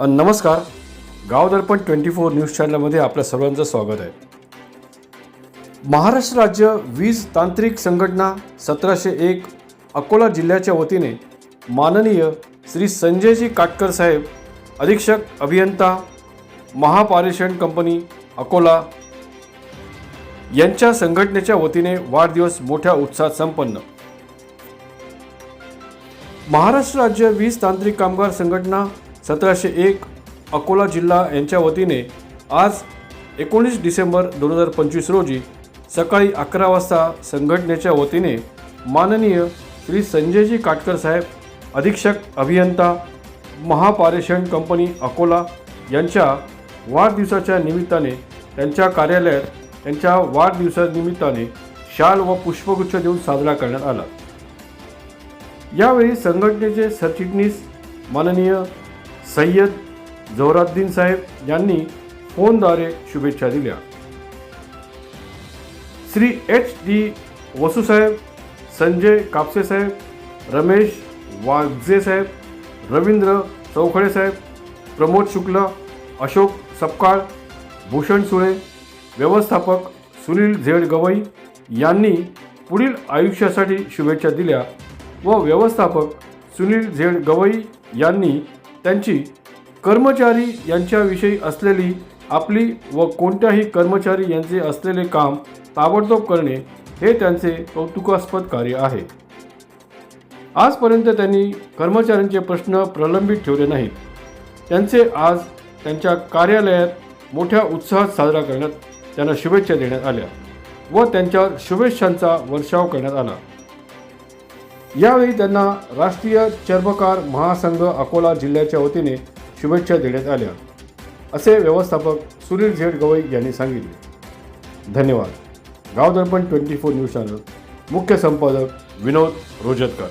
नमस्कार. गाव Darpan twenty four news चॅनलमध्ये आपल्या सर्वांचं स्वागत आहे. महाराष्ट्र राज्य वीज तांत्रिक संघटना सतराशे एक अकोला जिल्ह्याच्या वतीने माननीय श्री संजयजी काटकर साहेब अधीक्षक अभियंता महापारेषण कंपनी अकोला यांच्या संघटनेच्या वतीने वाढदिवस मोठ्या उत्साहात संपन्न. महाराष्ट्र राज्य वीज तांत्रिक कामगार संघटना सतराशे एक अकोला जिल्हा यांच्या वतीने आज एकोणीस डिसेंबर दोन हजार पंचवीस रोजी सकाळी अकरा वाजता संघटनेच्या वतीने माननीय श्री संजयजी काटकर साहेब अधीक्षक अभियंता महापारेषण कंपनी अकोला यांच्या वाढदिवसाच्या निमित्ताने त्यांच्या कार्यालयात त्यांच्या वाढदिवसानिमित्ताने शाल व पुष्पगुच्छ देऊन साजरा करण्यात आला. यावेळी संघटनेचे सरचिटणीस माननीय सय्यद जोराद्दीन साहेब यांनी फोनद्वारे शुभेच्छा दिल्या. श्री एच डी वसुसाहेब संजय कापसे साहेब रमेश वागजे साहेब रवींद्र चौखळे साहेब प्रमोद शुक्ल अशोक सपकाळ भूषण सुळे व्यवस्थापक सुनील झेड गवई यांनी पुढील आयुष्यासाठी शुभेच्छा दिल्या व व्यवस्थापक सुनील झेड गवई यांनी त्यांची कर्मचारी यांच्याविषयी असलेली आपली व कोणत्याही कर्मचारी यांचे असलेले काम ताबडतोब करणे हे त्यांचे कौतुकास्पद कार्य आहे. आजपर्यंत त्यांनी कर्मचाऱ्यांचे प्रश्न प्रलंबित ठेवले नाहीत. त्यांचे आज त्यांच्या कार्यालयात मोठ्या उत्साहात साजरा करण्यात त्यांना शुभेच्छा देण्यात आल्या व त्यांच्यावर शुभेच्छांचा वर्षाव करण्यात आला. यावेळी त्यांना राष्ट्रीय चर्मकार महासंघ अकोला जिल्ह्याच्या वतीने शुभेच्छा देण्यात आल्या. असे व्यवस्थापक सुनील झेड गवई यांनी सांगितले. धन्यवाद. Gaon Darpan twenty four news channel. मुख्य संपादक विनोद रोजतकर